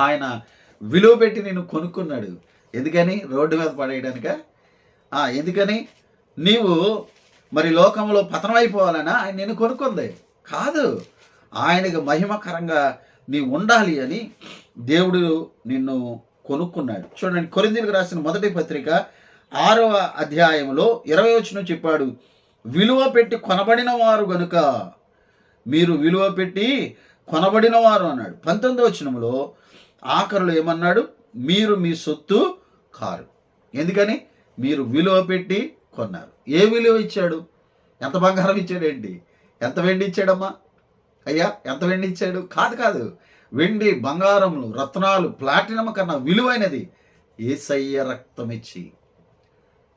ఆయన విలువ పెట్టి నేను కొనుక్కున్నాడు. ఎందుకని? రోడ్డు మీద పడేయడానిక? ఎందుకని? నీవు మరి లోకంలో పతనమైపోవాలనా? ఆయన నేను కొనుక్కుంది. కాదు. ఆయనకు మహిమకరంగా నీ ఉండాలి అని దేవుడు నిన్ను కొనుక్కున్నాడు. చూడండి కొరిందీలకు రాసిన మొదటి పత్రిక ఆరవ అధ్యాయంలో ఇరవై వచ్చిన చెప్పాడు విలువ పెట్టి కొనబడిన వారు గనుక మీరు విలువ పెట్టి కొనబడిన వారు అన్నాడు. పంతొమ్మిది వచనంలో ఆఖరులు ఏమన్నాడు? మీరు మీ సొత్తు కారు. ఎందుకని? మీరు విలువ పెట్టి కొన్నారు. ఏ విలువ ఇచ్చాడు? ఎంత బంగారం ఇచ్చాడండి ఎంత వెండి ఇచ్చాడమ్మా? అయ్యా ఎంత వెండి ఇచ్చాడు? కాదు కాదు. వెండి బంగారములు రత్నాలు ప్లాటినం కన్నా విలువైనది ఏసయ్య రక్తం ఇచ్చి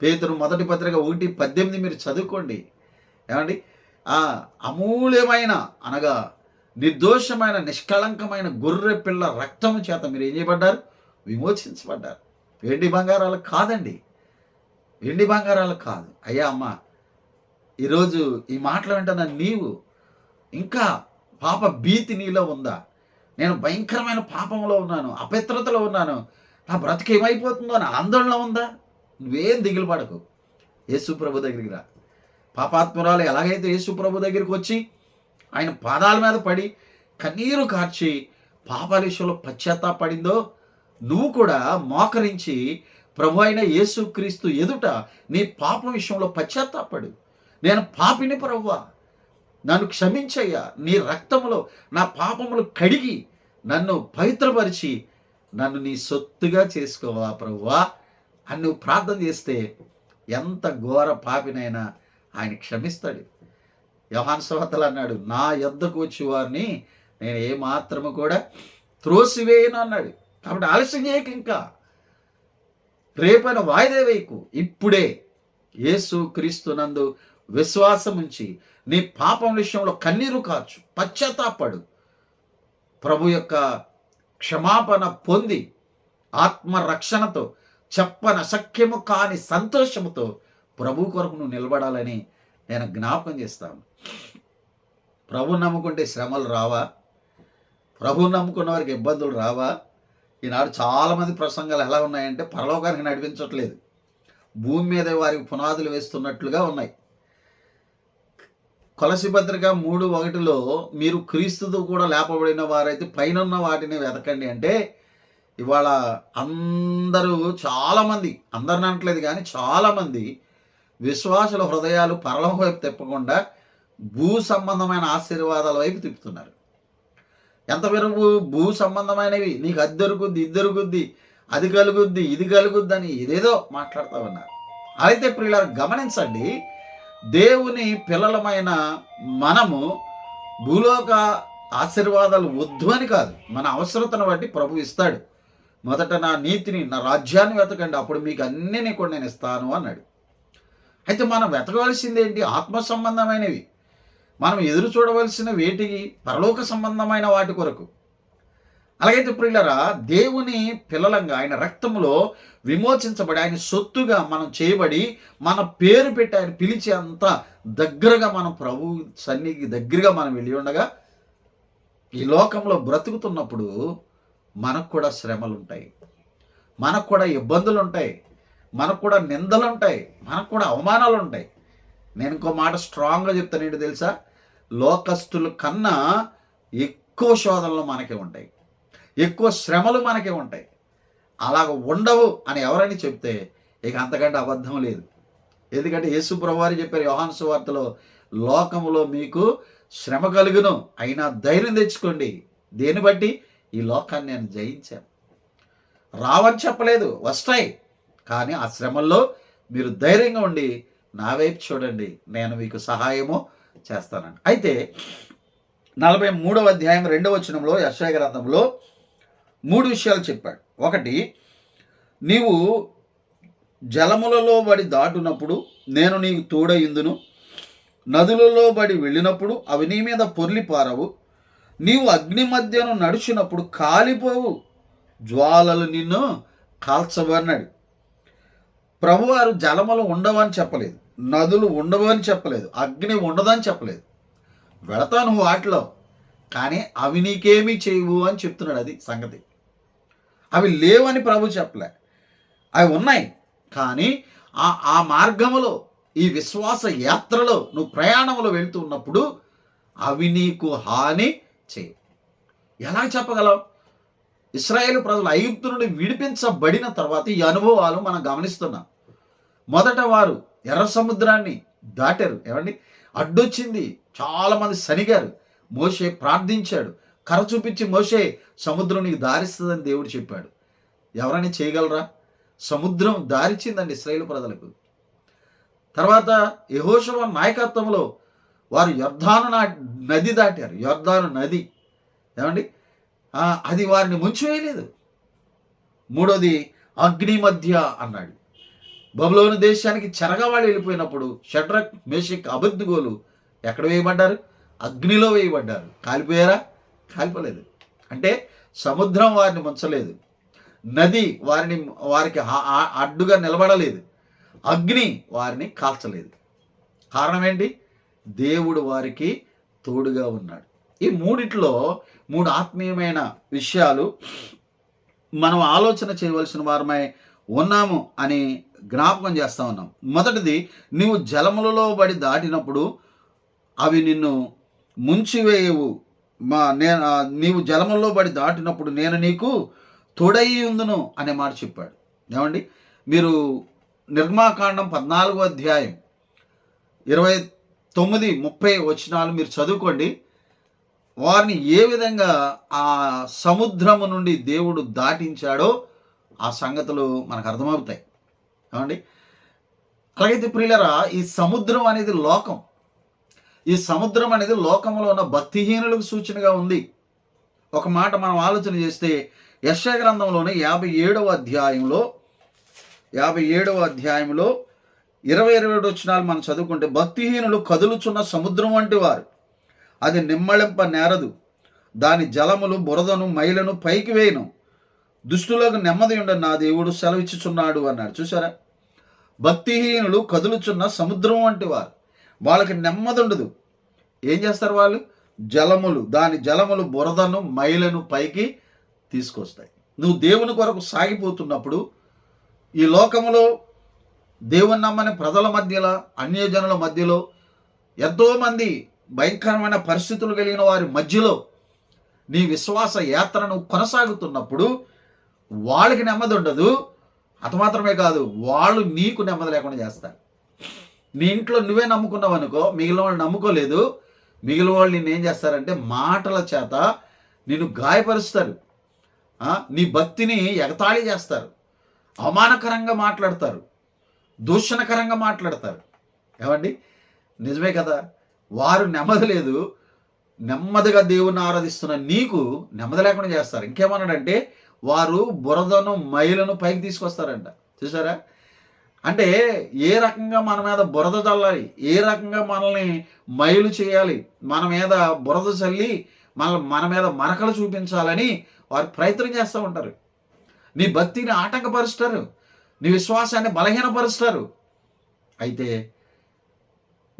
పేతురు మొదటి పత్రిక ఒకటి పద్దెనిమిది మీరు చదువుకోండి. ఏమండి? ఆ అమూల్యమైన అనగా నిర్దోషమైన నిష్కళంకమైన గొర్రె పిల్ల రక్తము చేత మీరు ఏం చేయబడ్డారు? విమోచించబడ్డారు. వెండి బంగారాలు కాదండి. వెండి బంగారాలు కాదు. అయ్యా అమ్మ ఈరోజు ఈ మాటలు వింటున్న నీవు ఇంకా పాప భీతి నీలో ఉందా? నేను భయంకరమైన పాపంలో ఉన్నాను అపవిత్రతలో ఉన్నాను. నా బ్రతికి ఏమైపోతుందో అని ఆందోళన ఉందా? నువ్వేం దిగులు పడకు. యేసు ప్రభు దగ్గరికి రా. పాపాత్మురాలు ఎలాగైతే యేసు ప్రభు దగ్గరికి వచ్చి ఆయన పాదాల మీద పడి కన్నీరు కార్చి పాపాల విషయంలో పశ్చాత్తాపడిందో నువ్వు కూడా మోకరించి ప్రభు అయిన యేసుక్రీస్తు ఎదుట నీ పాపం విషయంలో పశ్చాత్తాపడు. నేను పాపిని ప్రభువా నన్ను క్షమించయ్యా. నీ రక్తములో నా పాపములు కడిగి నన్ను పవిత్రపరిచి నన్ను నీ సొత్తుగా చేసుకోవా ప్రభువా అని నువ్వు ప్రార్థన చేస్తే ఎంత ఘోర పాపినైనా ఆయన క్షమిస్తాడు. యోహాన్ సోహతలు అన్నాడు నా యొద్దకు వచ్చి వారిని నేను ఏమాత్రము కూడా త్రోసివేయను అన్నాడు. కాబట్టి ఆలస్యం చేయక ఇంకా. రేపైన వాయిదా వేయకు. ఇప్పుడే యేసు క్రీస్తునందు విశ్వాసం ఉంచి నీ పాపం విషయంలో కన్నీరు కాచు పశ్చాత్తాపడు. ప్రభు యొక్క క్షమాపణ పొంది ఆత్మరక్షణతో చెప్పన సఖ్యము కాని సంతోషముతో ప్రభు కొరకు నువ్వు నిలబడాలని నేను జ్ఞాపకం చేస్తాను ప్రభు నమ్ముకుంటే శ్రమలు రావా? ప్రభు నమ్ముకున్న వారికి ఇబ్బందులు రావా? ఈనాడు చాలామంది ప్రసంగాలు ఎలా ఉన్నాయంటే పరలోకానికి నడిపించట్లేదు. భూమి మీద వారికి పునాదులు వేస్తున్నట్లుగా ఉన్నాయి. కొలసి పత్రిక మూడు ఒకటిలో మీరు క్రీస్తుతో కూడా లేపబడిన వారైతే పైన వాటిని వెతకండి అంటే ఇవాళ అందరూ చాలామంది అందరిని అనట్లేదు కానీ చాలామంది విశ్వాసుల హృదయాలు పరలం వైపు తిప్పకుండా భూ సంబంధమైన ఆశీర్వాదాల వైపు తిప్పుతున్నారు. ఎంత వరకు భూ సంబంధమైనవి నీకు అది దొరుకుద్ది ఇది దొరుకుద్ది అది కలుగుద్ది ఇది కలుగుద్ది అని ఏదేదో మాట్లాడుతూ ఉన్నారు. అయితే ప్రియులారు గమనించండి దేవుని పిల్లలమైన మనము భూలోక ఆశీర్వాదాలు వద్దు అని కాదు. మన అవసరతను బట్టి ప్రభు ఇస్తాడు. మొదట నా నీతిని నా రాజ్యాన్ని వెతకండి అప్పుడు మీకు అన్నీ నీకు నేను ఇస్తాను అన్నాడు. అయితే మనం వెతకవలసింది ఏంటి ఆత్మ సంబంధమైనవి. మనం ఎదురు చూడవలసిన వేటికి? పరలోక సంబంధమైన వాటి కొరకు. అలాగైతే ప్రియులరా దేవుని పిల్లలంగా ఆయన రక్తంలో విమోచించబడి ఆయన సొత్తుగా మనం చేయబడి మన పేరు పెట్టి ఆయన పిలిచే అంత దగ్గరగా మనం ప్రభు సన్నిధికి దగ్గరగా మనం వెళ్ళి ఉండగా ఈ లోకంలో బ్రతుకుతున్నప్పుడు మనకు కూడా శ్రమలు ఉంటాయి మనకు కూడా ఇబ్బందులు ఉంటాయి మనకు కూడా నిందలు ఉంటాయి మనకు కూడా అవమానాలు ఉంటాయి నేను ఇంకో మాట స్ట్రాంగ్గా చెప్తాను ఏంటి తెలుసా? లోకస్తుల కన్నా ఎక్కువ శోధనలు మనకే ఉంటాయి ఎక్కువ శ్రమలు మనకే ఉంటాయి. అలాగ ఉండవు అని ఎవరైనా చెప్తే ఇక అంతకంటే అబద్ధం లేదు. ఎందుకంటే యేసు ప్రభువారు చెప్పారు యోహాను సువార్తలో లోకములో మీకు శ్రమ కలుగును అయినా ధైర్యం తెచ్చుకోండి. దేన్ని బట్టి? ఈ లోకాన్ని నేను జయించాను. రావని చెప్పలేదు వస్తాయి. కానీ ఆ శ్రమల్లో మీరు ధైర్యంగా ఉండి నా వైపు చూడండి నేను మీకు సహాయము చేస్తానండి. అయితే నలభై మూడవ అధ్యాయం రెండవ వచనంలో యశ్వ గ్రంథంలో మూడు విషయాలు చెప్పాడు. ఒకటి నీవు జలములలో బడి దాటునప్పుడు నేను నీకు తోడయిందును నదులలో బడి వెళ్ళినప్పుడు అవి నీ మీద పొర్లి పారవు. నీవు అగ్ని మధ్యను నడిచినప్పుడు కాలిపోవు. జ్వాలలు నిన్ను కాల్చబడినాడు ప్రభువారు జలములు ఉండవని చెప్పలేదు నదులు ఉండవు అని చెప్పలేదు అగ్ని ఉండదని చెప్పలేదు. వెళతాను వాటిలో కానీ అవి నీకేమీ చేయవు అని చెప్తున్నాడు అది సంగతి. అవి లేవని ప్రభు చెప్పలే. అవి ఉన్నాయి కానీ ఆ ఆ మార్గములో ఈ విశ్వాస యాత్రలో నువ్వు ప్రయాణంలో వెళ్తూ ఉన్నప్పుడు అవి నీకు హాని చేయవు. ఎలా చెప్పగలవు ఇస్రాయేల్ ప్రజలు ఐగుప్తు నుండి విడిపించబడిన తర్వాత ఈ అనుభవాలు మనం గమనిస్తున్నాం. మొదట వారు ఎర్ర సముద్రాన్ని దాటారు. ఏమండి? అడ్డొచ్చింది. చాలామంది సనిగారు. మోషే ప్రార్థించాడు. కర చూపించి మోషే సముద్రం నీకు దారిస్తుందని దేవుడు చెప్పాడు. ఎవరైనా చేయగలరా? సముద్రం దారిచ్చిందండి ఇస్రాయేల్ ప్రజలకు. తర్వాత యహోషవ నాయకత్వంలో వారు యొర్ధాను నా నది దాటారు. యొర్ధాను నది. ఏమండి? అది వారిని ముంచివేయలేదు. మూడోది అగ్ని మధ్య అన్నాడు. బబులోని దేశానికి చెరగవాళ్ళు వెళ్ళిపోయినప్పుడు షడ్రక్ మేషిక్ అబద్ధిగోలు ఎక్కడ వేయబడ్డారు? అగ్నిలో వేయబడ్డారు. కాలిపోయారా? కాలిపోలేదు. అంటే సముద్రం వారిని ముంచలేదు. నది వారిని వారికి అడ్డుగా నిలబడలేదు. అగ్ని వారిని కాల్చలేదు. కారణం ఏంటి? దేవుడు వారికి తోడుగా ఉన్నాడు. ఈ మూడిట్లో మూడు ఆత్మీయమైన విషయాలు మనం ఆలోచన చేయవలసిన వారమై ఉన్నాము అని జ్ఞాపకం చేస్తా ఉన్నాం. మొదటిది నీవు జలములలో పడి దాటినప్పుడు అవి నిన్ను ముంచివేయవు. మా నేను నీవు జలములో పడి దాటినప్పుడు నేను నీకు తోడై ఉందును అనే మాట చెప్పాడు. ఏమండి? మీరు నిర్మాకాండం పద్నాలుగో అధ్యాయం ఇరవై తొమ్మిది ముప్పై వచనాలు మీరు చదువుకోండి. వారిని ఏ విధంగా ఆ సముద్రము నుండి దేవుడు దాటించాడో ఆ సంగతులు మనకు అర్థమవుతాయి. ఏమండి? అలాగైతే ప్రియులరా ఈ సముద్రం అనేది లోకం. ఈ సముద్రం అనేది లోకంలో ఉన్న భక్తిహీనులకు సూచనగా ఉంది. ఒక మాట మనం ఆలోచన చేస్తే యశ గ్రంథంలోని యాభై ఏడవ అధ్యాయంలో యాభై ఏడవ అధ్యాయంలో ఇరవై ఇరవై ఏడు వచ్చినాలు మనం చదువుకుంటే భక్తిహీనులు కదులుచున్న సముద్రం వంటి వారు. అది నిమ్మళింప నేరదు. దాని జలములు బురదను మైలను పైకి వేయను. దుష్టులకు నెమ్మది ఉండ నా దేవుడు సెలవిచ్చుచున్నాడు అన్నాడు. చూసారా భక్తిహీనులు కదులుచున్న సముద్రం వంటి వారు. వాళ్ళకి నెమ్మది ఉండదు. ఏం చేస్తారు వాళ్ళు? జలములు దాని జలములు బురదను మైలను పైకి తీసుకొస్తాయి. నువ్వు దేవుని కొరకు సాగిపోతున్నప్పుడు ఈ లోకములో దేవుని నమ్మని ప్రజల మధ్యలో అన్యజనుల మధ్యలో ఎంతోమంది భయంకరమైన పరిస్థితులు కలిగిన వారి మధ్యలో నీ విశ్వాస యాత్రను కొనసాగుతున్నప్పుడు వాళ్ళకి నెమ్మది ఉండదు అత మాత్రమే కాదు వాళ్ళు నీకు నెమ్మది లేకుండా చేస్తారు. నీ ఇంట్లో నువ్వే నమ్ముకున్నావు అనుకో మిగిలిన వాళ్ళు నమ్ముకోలేదు మిగిలిన వాళ్ళు నిన్ను ఏం చేస్తారంటే మాటల చేత నిన్ను గాయపరుస్తారు. నీ భక్తిని ఎగతాళి చేస్తారు. అవమానకరంగా మాట్లాడతారు. దూషణకరంగా మాట్లాడతారు. ఏమండి? నిజమే కదా? వారు నెమ్మది లేదు నెమ్మదిగా దేవుణ్ణి ఆరాధిస్తున్న నీకు నెమ్మది లేకుండా చేస్తారు. ఇంకేమన్నాడంటే వారు బురదను మైలను పైకి తీసుకొస్తారంట. చూసారా? అంటే ఏ రకంగా మన మీద బురద చల్లాలి? ఏ రకంగా మనల్ని మైలు చేయాలి? మన మీద బురద చల్లి మన మన మీద మరకలు చూపించాలని వారు ప్రయత్నం చేస్తూ ఉంటారు. నీ భక్తిని ఆటంకపరుస్తారు. నీ విశ్వాసాన్ని బలహీనపరుస్తారు. అయితే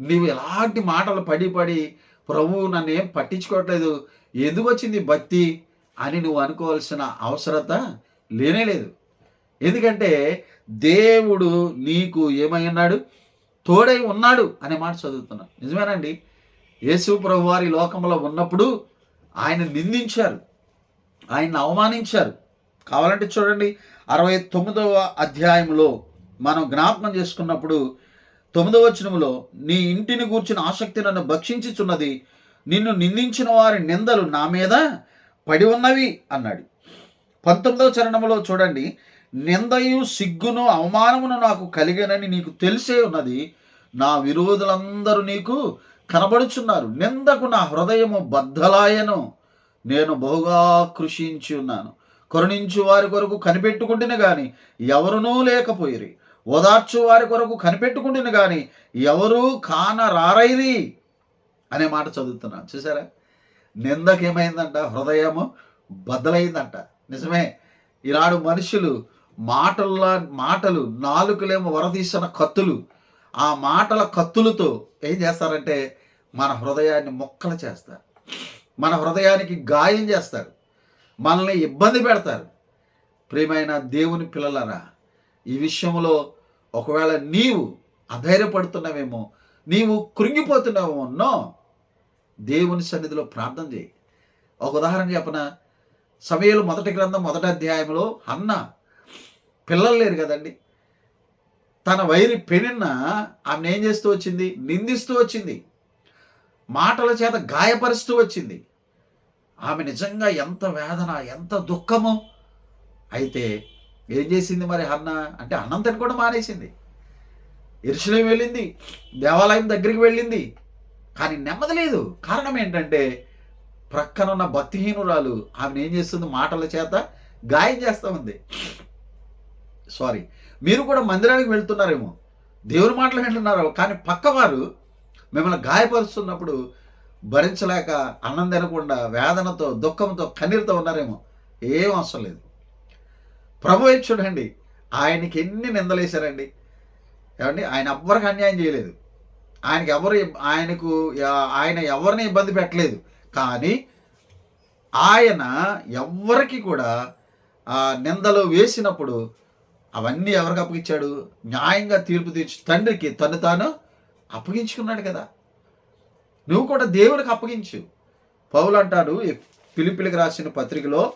నీవు ఎలాంటి మాటలు పడి పడి ప్రభువు నన్ను ఏం పట్టించుకోవట్లేదు. ఎందుకు వచ్చింది భక్తి? అని నువ్వు అనుకోవాల్సిన అవసరత లేనే లేదు. ఎందుకంటే దేవుడు నీకు ఏమై ఉన్నాడు? తోడై ఉన్నాడు అనే మాట చదువుతున్నా నిజమేనండి? యేసు ప్రభు వారి లోకంలో ఉన్నప్పుడు ఆయన నిందించారు. ఆయన అవమానించారు. కావాలంటే చూడండి అరవై తొమ్మిదవ అధ్యాయంలో మనం జ్ఞాపకం చేసుకున్నప్పుడు తొమ్మిదవ వచనములో నీ ఇంటిని కూర్చున్న ఆసక్తి నన్ను భక్షించుచున్నది. నిన్ను నిందించిన వారి నిందలు నా మీద పడి ఉన్నవి అన్నాడు. పంతొమ్మిదవ చరణములో చూడండి నిందయు సిగ్గును అవమానమును నాకు కలిగనని నీకు తెలిసే ఉన్నది నా విరోధులందరూ నీకు కనబడుచున్నారు. నిందకు నా హృదయము బద్దలాయను. నేను బహుగా కృషించి ఉన్నాను. కరుణించు వారి కొరకు కనిపెట్టుకుంటుని కానీ ఎవరునూ లేకపోయిరి. ఓదార్చు వారి కొరకు కనిపెట్టుకుంటుని కానీ ఎవరూ కానరారైరి అనే మాట చదువుతున్నాను. చూసారా? నిందకేమైందంట? హృదయము బద్దలైందంట. నిజమే. ఈనాడు మనుషులు మాటల్లా మాటలు నాలుకలేమో వరదీసిన కత్తులు. ఆ మాటల కత్తులతో ఏం చేస్తారంటే మన హృదయాన్ని మొక్కలు చేస్తారు. మన హృదయానికి గాయం చేస్తారు. మనల్ని ఇబ్బంది పెడతారు. ప్రియమైన దేవుని పిల్లలరా ఈ విషయంలో ఒకవేళ నీవు అధైర్యపడుతున్నావేమో నీవు కృంగిపోతున్నావేమో నో. దేవుని సన్నిధిలో ప్రార్థన చేయి. ఒక ఉదాహరణ చెప్పన? సమయంలో మొదటి గ్రంథం మొదటి అధ్యాయంలో అన్న పిల్లలు లేరు కదండి. తన వైరి పెనిన్న ఆమె ఏం చేస్తూ వచ్చింది? నిందిస్తూ వచ్చింది. మాటల చేత గాయపరుస్తూ వచ్చింది. ఆమె నిజంగా ఎంత వేదన ఎంత దుఃఖము? అయితే ఏం చేసింది మరి అన్న? అంటే అన్నం తిని కూడా మానేసింది. ఇరుషులేం వెళ్ళింది దేవాలయం దగ్గరికి వెళ్ళింది. కానీ నెమ్మది లేదు. కారణం ఏంటంటే ప్రక్కన ఉన్న భక్తిహీనురాలు ఆమెను ఏం చేస్తుంది? మాటల చేత గాయం చేస్తూ ఉంది. సారీ మీరు కూడా మందిరానికి వెళ్తున్నారేమో. దేవుని మాటలు వింటున్నారు. కానీ పక్కవారు మిమ్మల్ని గాయపరుస్తున్నప్పుడు భరించలేక అన్నం తినకుండా వేదనతో దుఃఖంతో కన్నీరుతో ఉన్నారేమో. ఏం అవసరం లేదు. ప్రభు చూడండి? ఆయనకి ఎన్ని నిందలేశారండి? ఏమండి? ఆయన ఎవ్వరికి అన్యాయం చేయలేదు. ఆయనకి ఎవరు ఆయనకు ఆయన ఎవరిని ఇబ్బంది పెట్టలేదు. కానీ ఆయన ఎవ్వరికి కూడా ఆ నిందలు వేసినప్పుడు అవన్నీ ఎవరికి అప్పగించాడు? న్యాయంగా తీర్పు తీర్చి తండ్రికి తను తాను అప్పగించుకున్నాడు కదా. నువ్వు కూడా దేవునికి అప్పగించు. పౌలు అంటాడు పిలిపిలికి రాసిన పత్రికలో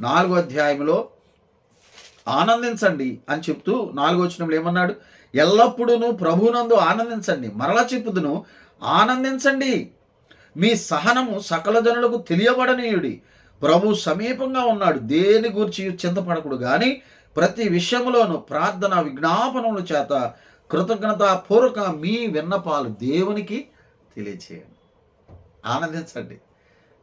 నాలుగో అధ్యాయంలో ఆనందించండి అని చెప్తూ నాలుగో వచ్చినప్పుడు ఏమన్నాడు? ఎల్లప్పుడూ ప్రభునందు ఆనందించండి. మరలా చెప్పుదును ఆనందించండి. మీ సహనము సకల జనులకు తెలియబడనీయుడి. ప్రభు సమీపంగా ఉన్నాడు. దేని గురించి చింతపడకుడు కానీ ప్రతి విషయంలోనూ ప్రార్థన విజ్ఞాపనముల చేత కృతజ్ఞతాపూర్వక మీ విన్నపాలు దేవునికి తెలియచేయండి. ఆనందించండి.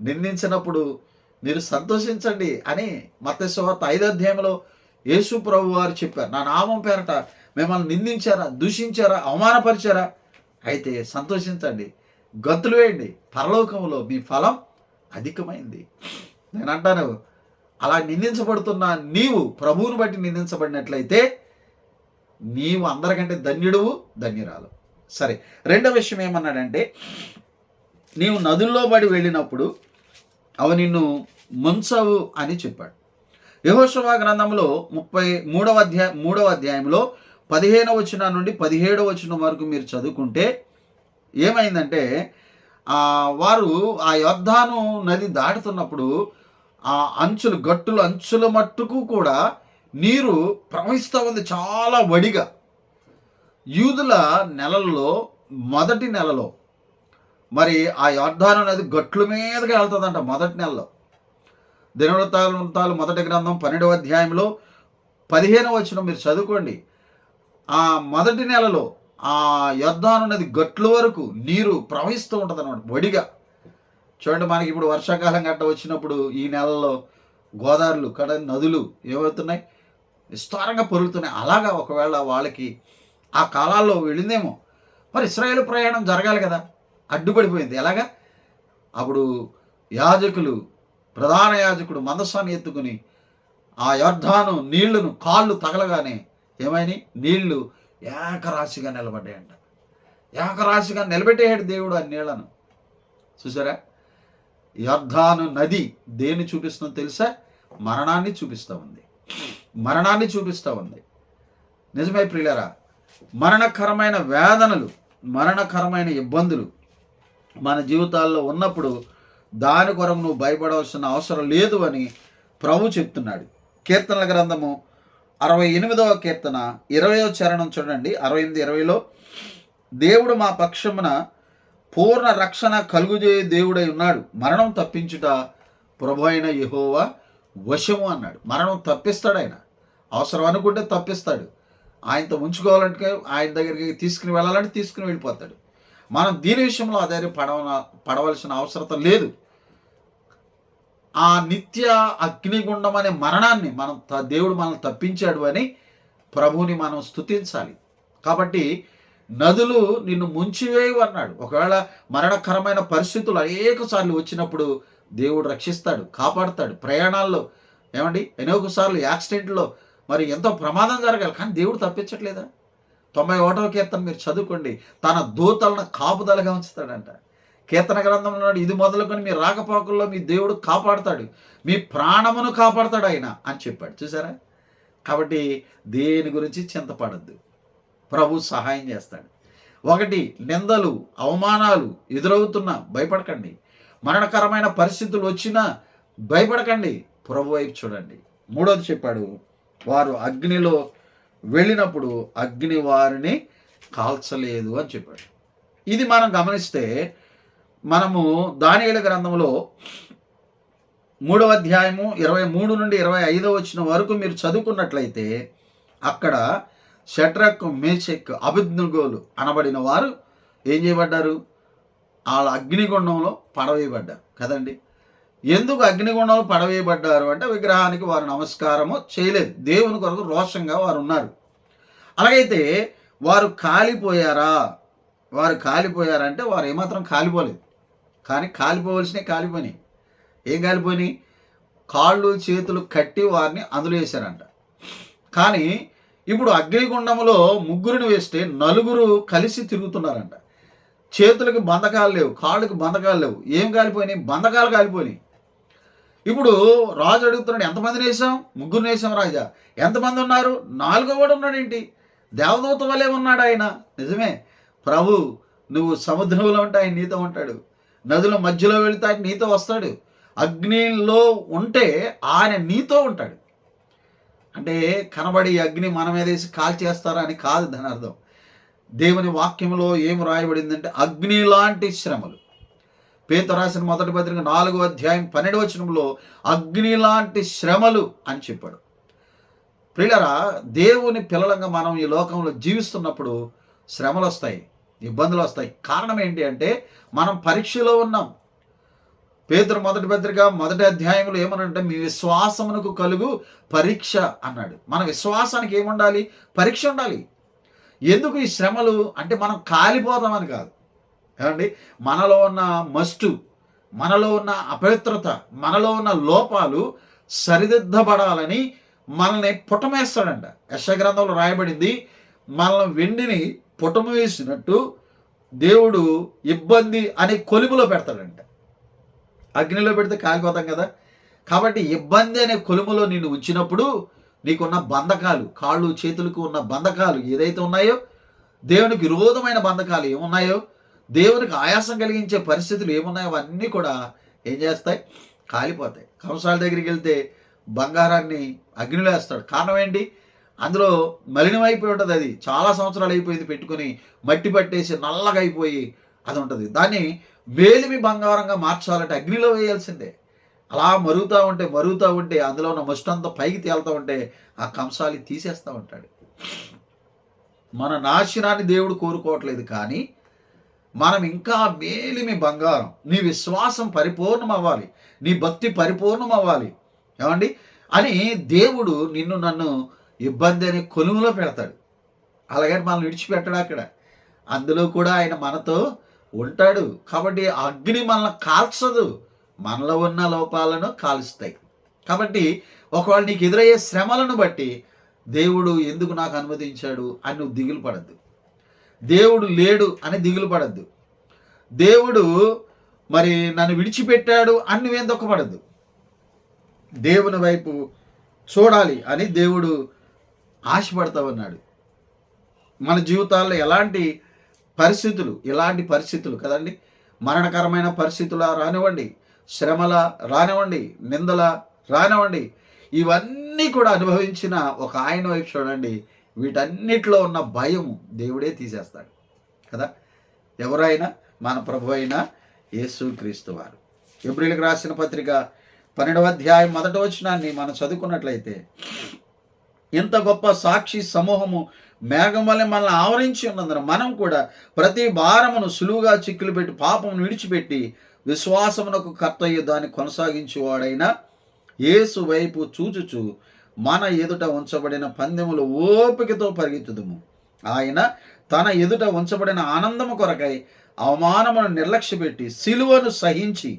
నిందించినప్పుడు మీరు సంతోషించండి అని మత్స్యవార్త ఐదో అధ్యాయంలో యేసు ప్రభు వారు చెప్పారు. నా నామం పేరట మిమ్మల్ని నిందించారా దూషించారా అవమానపరిచారా? అయితే సంతోషించండి. గంతులు వేయండి. పరలోకంలో మీ ఫలం అధికమైంది. నేను అంటాను అలా నిందించబడుతున్న నీవు ప్రభువుని బట్టి నిందించబడినట్లయితే నీవు అందరికంటే ధన్యుడువు ధన్యురాలు. సరే రెండవ విషయం ఏమన్నాడంటే నీవు నదుల్లో పడి వెళ్ళినప్పుడు అవి నిన్ను ముంచవు అని చెప్పాడు. యహోశవ గ్రంథంలో ముప్పై మూడవ అధ్యాయ మూడవ అధ్యాయంలో పదిహేనవ వచనం నుండి పదిహేడవ వచనం వరకు మీరు చదువుకుంటే ఏమైందంటే వారు ఆ యోద్ధాను నది దాటుతున్నప్పుడు ఆ అంచులు గట్టుల అంచుల మట్టుకు కూడా నీరు ప్రవహిస్తూ ఉంది చాలా వడిగా. యూదుల నెలల్లో మొదటి నెలలో మరి ఆ యోర్ధాను నది గట్ల మీదగా వెళ్తుందంట మొదటి నెలలో. దినవృత్తాలు మొదటి గ్రంథం పన్నెండవ అధ్యాయంలో పదిహేనవ వచ్చిన మీరు చదువుకోండి. ఆ మొదటి నెలలో ఆ యుద్ధాను నది గట్ల వరకు నీరు ప్రవహిస్తూ ఉంటుంది అనమాట వడిగా. చూడండి మనకి ఇప్పుడు వర్షాకాలం గట్ట వచ్చినప్పుడు ఈ నెలలో గోదావరిలు కడ నదులు ఏమవుతున్నాయి? విస్తారంగా పొరుగుతున్నాయి అలాగా ఒకవేళ వాళ్ళకి ఆ కాలాల్లో వెళ్ళిందేమో. మరి ఇస్రాయేల్ ప్రయాణం జరగాలి కదా. అడ్డుపడిపోయింది. ఎలాగా? అప్పుడు యాజకులు ప్రధాన యాజకుడు మందస్వాన్ని ఎత్తుకుని ఆ యోర్ధాను నీళ్ళను కాళ్ళు తగలగానే ఏమైనాయి నీళ్ళు ఏకరాశిగా నిలబడ్డాయంట. ఏకరాశిగా నిలబెట్టేయాడు దేవుడు ఆ నీళ్ళను. చూసారా? యోర్ధాను నది దేన్ని చూపిస్తుందో తెలుసా? మరణాన్ని చూపిస్తూ ఉంది. మరణాన్ని చూపిస్తూ ఉంది. నిజమే ప్రియులరా మరణకరమైన వేదనలు మరణకరమైన ఇబ్బందులు మన జీవితాల్లో ఉన్నప్పుడు దాని కొరకు నువ్వు భయపడవలసిన అవసరం లేదు అని ప్రభు చెప్తున్నాడు. కీర్తనల గ్రంథము అరవై ఎనిమిదవ కీర్తన ఇరవయో చరణం చూడండి. అరవై ఎనిమిది ఇరవైలో దేవుడు మా పక్షమున పూర్ణ రక్షణ కలుగుజే దేవుడై ఉన్నాడు. మరణం తప్పించుట ప్రభు అయిన యహోవా వశము అన్నాడు. మరణం తప్పిస్తాడు ఆయన. అవసరం అనుకుంటే తప్పిస్తాడు. ఆయనతో ఉంచుకోవాలంటే ఆయన దగ్గరికి తీసుకుని వెళ్ళాలంటే తీసుకుని వెళ్ళిపోతాడు. మనం దీని విషయంలో అదే పడవ పడవలసిన అవసరం లేదు. ఆ నిత్య అగ్నిగుండం అనే మరణాన్ని మనం దేవుడు మనల్ని తప్పించాడు అని ప్రభుని మనం స్థుతించాలి కాబట్టి నదులు నిన్ను ముంచివేయు అన్నాడు. ఒకవేళ మరణకరమైన పరిస్థితులు అనేక సార్లు వచ్చినప్పుడు దేవుడు రక్షిస్తాడు కాపాడుతాడు. ప్రయాణాల్లో ఏమండి? అనేక సార్లు యాక్సిడెంట్లో మరి ఎంతో ప్రమాదం జరగాలి. కానీ దేవుడు తప్పించట్లేదా? తొంభై ఒకటో కీర్తన మీరు చదువుకోండి. తన దూతలను కాపుదలగా ఉంచుతాడంట. కీర్తన గ్రంథంలో ఉన్నాడు ఇది మొదలుకొని మీ రాకపోకల్లో మీ దేవుడు కాపాడుతాడు మీ ప్రాణమును కాపాడుతాడు ఆయన అని చెప్పాడు. చూసారా? కాబట్టి దేని గురించి చింతపడద్దు. ప్రభు సహాయం చేస్తాడు. ఒకటి నిందలు అవమానాలు ఎదురవుతున్నా భయపడకండి. మరణకరమైన పరిస్థితులు వచ్చినా భయపడకండి. ప్రభు వైపు చూడండి. మూడోది చెప్పాడు వారు అగ్నిలో వెళ్ళినప్పుడు అగ్ని వారిని కాల్చలేదు అని చెప్పాడు. ఇది మనం గమనిస్తే మనము దానియేల గ్రంథంలో మూడవ అధ్యాయము ఇరవై మూడు నుండి ఇరవై ఐదో వచ్చిన వరకు మీరు చదువుకున్నట్లయితే అక్కడ షట్రక్ మేషక్ అభిజ్ఞగోలు అనబడిన వారు ఏం చేయబడ్డారు? వాళ్ళ అగ్నిగుండంలో పడవేయబడ్డారు. కదండి? ఎందుకు అగ్నిగుండంలో పడవేయబడ్డారు అంటే విగ్రహానికి వారు నమస్కారము చేయలేదు. దేవుని కొరకు రోషంగా వారు ఉన్నారు. అలాగైతే వారు కాలిపోయారా? వారు కాలిపోయారంటే వారు ఏమాత్రం కాలిపోలేదు. కానీ కాలిపోవలసినవి కాలిపోయినాయి. ఏం కాలిపోయినాయి? కాళ్ళు చేతులు కట్టి వారిని అందులో వేశారంట. కానీ ఇప్పుడు అగ్నిగుండంలో ముగ్గురిని వేస్తే నలుగురు కలిసి తిరుగుతున్నారంట. చేతులకి బంధకాలు లేవు కాళ్ళకి బంధకాలు లేవు. ఏం కాలిపోయినాయి? బంధకాలు కాలిపోయినాయి. ఇప్పుడు రాజు అడుగుతున్నాడు ఎంతమందిని వేసాం ముగ్గురిని వేసాం రాజా. ఎంతమంది ఉన్నారు? నాలుగో వాడు ఉన్నాడు ఏంటి? దేవదూత వలె ఉన్నాడు ఆయన. నిజమే. ప్రభు నువ్వు సముద్రంలో ఉంటే ఆయన నీతో ఉంటాడు. నదుల మధ్యలో వెళితే ఆయన నీతో వస్తాడు. అగ్నిలో ఉంటే ఆయన నీతో ఉంటాడు. అంటే కనబడి అగ్ని మన మీద వేసి కాల్ చేస్తారా అని కాదు దాని అర్థం. దేవుని వాక్యంలో ఏం రాయబడిందంటే అగ్ని లాంటి శ్రమలు. పేత రాసిన మొదటి పత్రిక నాలుగో అధ్యాయం పన్నెండు వచనంలో అగ్ని లాంటి శ్రమలు అని చెప్పాడు. ప్రియులరా దేవుని పిల్లలంగా మనం ఈ లోకంలో జీవిస్తున్నప్పుడు శ్రమలు వస్తాయి. ఇబ్బందులు వస్తాయి. కారణం ఏంటి అంటే మనం పరీక్షలో ఉన్నాం. పేదరు మొదటి పత్రిక మొదటి అధ్యాయంలో ఏమనంటే మీ విశ్వాసమునకు కలుగు పరీక్ష అన్నాడు. మన విశ్వాసానికి ఏముండాలి? పరీక్ష ఉండాలి. ఎందుకు ఈ శ్రమలు? అంటే మనం కాలిపోతామని కాదు. ఏమండి? మనలో ఉన్న మస్టు మనలో ఉన్న అపవిత్రత మనలో ఉన్న లోపాలు సరిదిద్దబడాలని మనల్ని పుటమేస్తాడంట యశగ్రంథంలో రాయబడింది మనల్ని వెండిని పుటము వేసినట్టు దేవుడు ఇబ్బంది అనే కొలుములో పెడతాడంట. అగ్నిలో పెడితే కాలిపోతాం కదా? కాబట్టి ఇబ్బంది అనే కొలుములో నిన్ను ఉంచినప్పుడు నీకున్న బంధకాలు కాళ్ళు చేతులకు ఉన్న బంధకాలు ఏదైతే ఉన్నాయో దేవునికి విరోధమైన బంధకాలు ఏమున్నాయో దేవునికి ఆయాసం కలిగించే పరిస్థితులు ఏమున్నాయో అవన్నీ కూడా ఏం చేస్తాయి? కాలిపోతాయి. కంసాల దగ్గరికి వెళ్తే బంగారాన్ని అగ్నిలో వేస్తాడు. కారణం ఏంటి? అందులో మలినమైపోయి ఉంటుంది అది. చాలా సంవత్సరాలు అయిపోయింది పెట్టుకొని మట్టి పట్టేసి నల్లగా అయిపోయి అది ఉంటుంది. దాన్ని వేలిమి బంగారంగా మార్చాలంటే అగ్నిలో వేయాల్సిందే. అలా మరుగుతూ ఉంటే మరుగుతూ ఉంటే అందులో ఉన్న ముష్టంతా పైకి తేలుతూ ఉంటే ఆ కంసాలి తీసేస్తూ ఉంటాడు. మన నాశనాన్ని దేవుడు కోరుకోవట్లేదు కానీ మనం ఇంకా మేలిమి బంగారం నీ విశ్వాసం పరిపూర్ణం అవ్వాలి నీ భక్తి పరిపూర్ణం అవ్వాలి ఏమండి? అని దేవుడు నిన్ను నన్ను ఇబ్బంది అనే కొలువులో పెడతాడు. అలాగని మనం విడిచిపెట్టడు అక్కడ. అందులో కూడా ఆయన మనతో ఉంటాడు. కాబట్టి అగ్ని మనల్ని కాల్చదు. మనలో ఉన్న లోపాలను కాలుస్తాయి. కాబట్టి ఒకవేళ నీకు ఎదురయ్యే శ్రమలను బట్టి దేవుడు ఎందుకు నాకు అనుమతించాడు అని నువ్వు దిగులు పడద్దు. దేవుడు లేడు అని దిగులు పడద్దు. దేవుడు మరి నన్ను విడిచిపెట్టాడు అని నువ్వేం దుఃఖపడద్దు. దేవుని వైపు చూడాలి అని దేవుడు ఆశపడతా ఉన్నాడు మన జీవితాల్లో ఎలాంటి పరిస్థితులు ఎలాంటి పరిస్థితులు కదండి? మరణకరమైన పరిస్థితుల రానివ్వండి శ్రమల రానివ్వండి నిందల రానివ్వండి. ఇవన్నీ కూడా అనుభవించిన ఒక ఆయన వైపు చూడండి వీటన్నిటిలో ఉన్న భయం దేవుడే తీసేస్తాడు. కదా? ఎవరైనా మన ప్రభు అయిన యేసుక్రీస్తు వారు. ఏప్రిల్కి రాసిన పత్రిక పన్నెండవ అధ్యాయం మొదటి వచనాన్ని మనం చదువుకున్నట్లయితే ఇంత గొప్ప సాక్షి సమూహము మేఘం వల్ల మనల్ని ఆవరించి ఉన్నందున మనం కూడా ప్రతి భారమును సులువుగా చిక్కులు పెట్టి పాపమును విడిచిపెట్టి విశ్వాసమునకు కర్తయ్య దాన్ని కొనసాగించేవాడైన యేసు వైపు చూచుచు మన ఎదుట ఉంచబడిన పందెములు ఓపికతో పరిగెత్తుదుము. ఆయన తన ఎదుట ఉంచబడిన ఆనందము కొరకై అవమానమును నిర్లక్ష్యపెట్టి సిలువను సహించి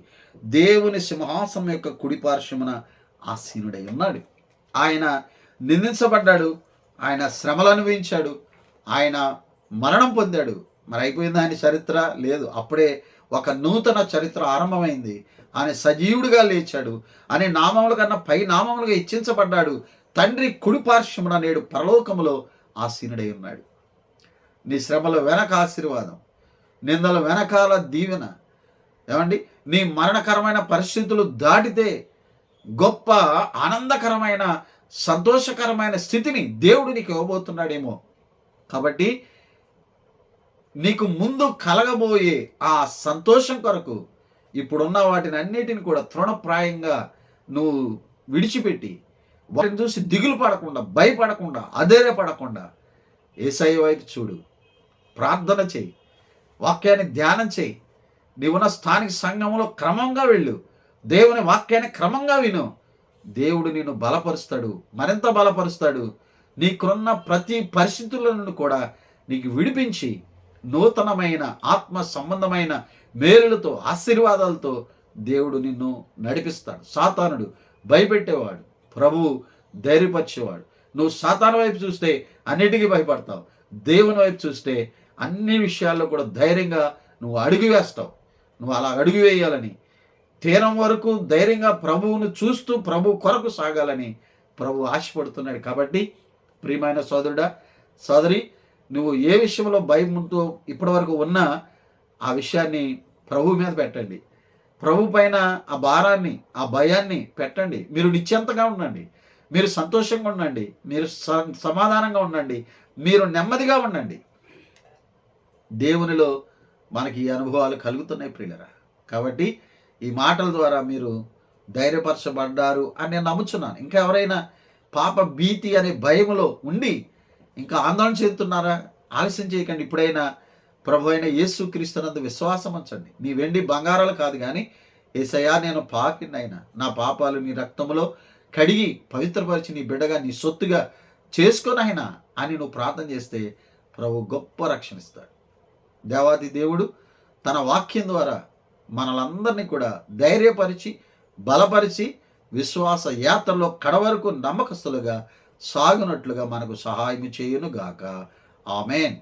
దేవుని సింహాసం యొక్క కుడిపార్శ్వమున ఆసీనుడై ఉన్నాడు. ఆయన నిందించబడ్డాడు. ఆయన శ్రమలు అనుభవించాడు. ఆయన మరణం పొందాడు. మరి అయిపోయింది ఆయన చరిత్ర? లేదు. అప్పుడే ఒక నూతన చరిత్ర ఆరంభమైంది. ఆయన సజీవుడిగా లేచాడు. అనే నామముల కన్నా పై నామములుగా ఇచ్చించబడ్డాడు. తండ్రి కుడిపార్శ్వమున నేడు పరలోకములో ఆసీనుడై ఉన్నాడు. నీ శ్రమల వెనక ఆశీర్వాదం నిందల వెనకాల దీవెన. ఏమండి? నీ మరణకరమైన పరిస్థితులు దాటితే గొప్ప ఆనందకరమైన సంతోషకరమైన స్థితిని దేవుడు నీకు ఇవ్వబోతున్నాడేమో. కాబట్టి నీకు ముందు కలగబోయే ఆ సంతోషం కొరకు ఇప్పుడున్న వాటిని అన్నిటిని కూడా తృణప్రాయంగా నువ్వు విడిచిపెట్టి వాటిని చూసి దిగులు పడకుండా భయపడకుండా అధైర్యపడకుండా ఏసై వైపు చూడు. ప్రార్థన చేయి. వాక్యాన్ని ధ్యానం చేయి. నీవున్న స్థానిక సంఘంలో క్రమంగా వెళ్ళు. దేవుని వాక్యాన్ని క్రమంగా విను. దేవుడు నిన్ను బలపరుస్తాడు. మరింత బలపరుస్తాడు? నీకున్న ప్రతి పరిస్థితుల నుండి కూడా నీకు విడిపించి నూతనమైన ఆత్మ సంబంధమైన మేలులతో ఆశీర్వాదాలతో దేవుడు నిన్ను నడిపిస్తాడు. సాతానుడు భయపెట్టేవాడు. ప్రభువు ధైర్యపరిచేవాడు. నువ్వు సాతాను వైపు చూస్తే అన్నిటికీ భయపడతావు. దేవుని వైపు చూస్తే అన్ని విషయాల్లో కూడా ధైర్యంగా నువ్వు అడుగు వేస్తావు. నువ్వు అలా అడుగు వేయాలని తీరం వరకు ధైర్యంగా ప్రభువును చూస్తూ ప్రభు కొరకు సాగాలని ప్రభు ఆశపడుతున్నాడు. కాబట్టి ప్రియమైన సోదరుడా సోదరి నువ్వు ఏ విషయంలో భయంతో ఇప్పటివరకు ఉన్నా ఆ విషయాన్ని ప్రభు మీద పెట్టండి. ప్రభు పైన ఆ భారాన్ని ఆ భయాన్ని పెట్టండి. మీరు నిశ్చంతగా ఉండండి. మీరు సంతోషంగా ఉండండి. మీరు స- సమాధానంగా ఉండండి. మీరు నెమ్మదిగా ఉండండి. దేవునిలో మనకి ఈ అనుభవాలు కలుగుతున్నాయి ప్రియులరా. కాబట్టి ఈ మాటల ద్వారా మీరు ధైర్యపరచబడ్డారు అని నేను నమ్ముచున్నాను. ఇంకా ఎవరైనా పాప భీతి అనే భయములో ఉండి ఇంకా ఆందోళన చెందుతున్నారా? ఆలస్యం చేయకండి. ఇప్పుడైనా ప్రభు అయిన యేసు క్రీస్తునందు విశ్వాసం ఉంచండి. నీ వెండి బంగారాలు కాదు కానీ ఏసయ్యా నేను పాకినైనా నా పాపాలు నీ రక్తంలో కడిగి పవిత్రపరిచి నీ బిడ్డగా నీ సొత్తుగా చేసుకొనైనా అని నువ్వు ప్రార్థన చేస్తే ప్రభు గొప్ప రక్షణ ఇస్తాడు. దేవాది దేవుడు తన వాక్యం ద్వారా మనలందరినీ కూడా ధైర్యపరిచి బలపరిచి విశ్వాస యాత్రలో కడవరకు నమ్మకస్తులుగా సాగునట్లుగా మనకు సహాయం చేయునుగాక. ఆమెన్.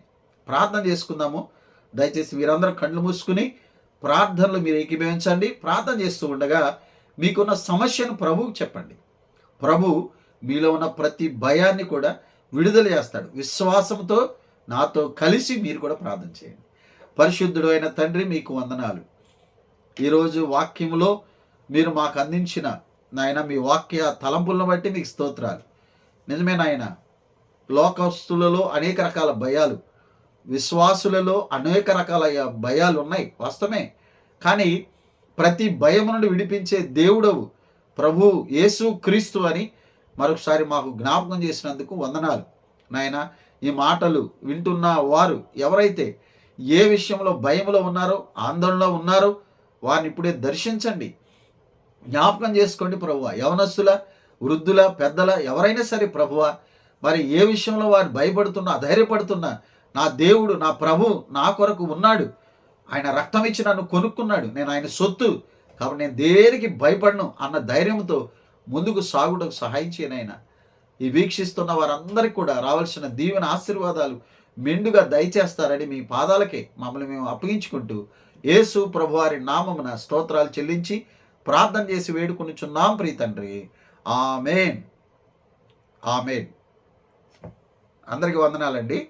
ప్రార్థన చేసుకుందాము. దయచేసి మీరందరూ కళ్ళు మూసుకుని ప్రార్థనలు మీరు ఏకీభవించండి. ప్రార్థన చేస్తూ ఉండగా మీకున్న సమస్యను ప్రభువుకు చెప్పండి. ప్రభు మీలో ఉన్న ప్రతి భయాన్ని కూడా విడుదల చేస్తాడు. విశ్వాసంతో నాతో కలిసి మీరు కూడా ప్రార్థన చేయండి. పరిశుద్ధుడు అయిన తండ్రి మీకు వందనాలు. ఈరోజు వాక్యములో మీరు మాకు అందించిన నాయన మీ వాక్య తలంపులను బట్టి మీకు స్తోత్రాలు. నిజమే నాయన లోకస్తులలో అనేక రకాల భయాలు విశ్వాసులలో అనేక రకాల భయాలు ఉన్నాయి వాస్తవమే. కానీ ప్రతి భయం నుండి విడిపించే దేవుడవు ప్రభు యేసు క్రీస్తు అని మరొకసారి మాకు జ్ఞాపకం చేసినందుకు వందనాలు. నాయన ఈ మాటలు వింటున్న వారు ఎవరైతే ఏ విషయంలో భయంలో ఉన్నారో ఆందోళనలో ఉన్నారో వారిని ఇప్పుడే దర్శించండి. జ్ఞాపకం చేసుకోండి ప్రభువ. యవనస్తుల వృద్ధుల పెద్దల ఎవరైనా సరే ప్రభువ మరి ఏ విషయంలో వారు భయపడుతున్నా అధైర్యపడుతున్నా నా దేవుడు నా ప్రభు నా కొరకు ఉన్నాడు. ఆయన రక్తం ఇచ్చి నన్ను కొనుక్కున్నాడు. నేను ఆయన సొత్తు. కాబట్టి నేను దేనికి భయపడను అన్న ధైర్యంతో ముందుకు సాగుటకు సహాయం చేయనైనా ఈ వీక్షిస్తున్న వారందరికీ కూడా రావాల్సిన దీవెన ఆశీర్వాదాలు మెండుగా దయచేస్తారని మీ పాదాలకే మమ్మల్ని మేము అప్పగించుకుంటూ యేసు ప్రభువారి నామమున స్తోత్రాలు చెల్లించి ప్రార్థన చేసి వేడుకొనిచున్నాం ప్రీ తండ్రి. ఆమెన్. ఆమెన్. అందరికీ వందనాలండి.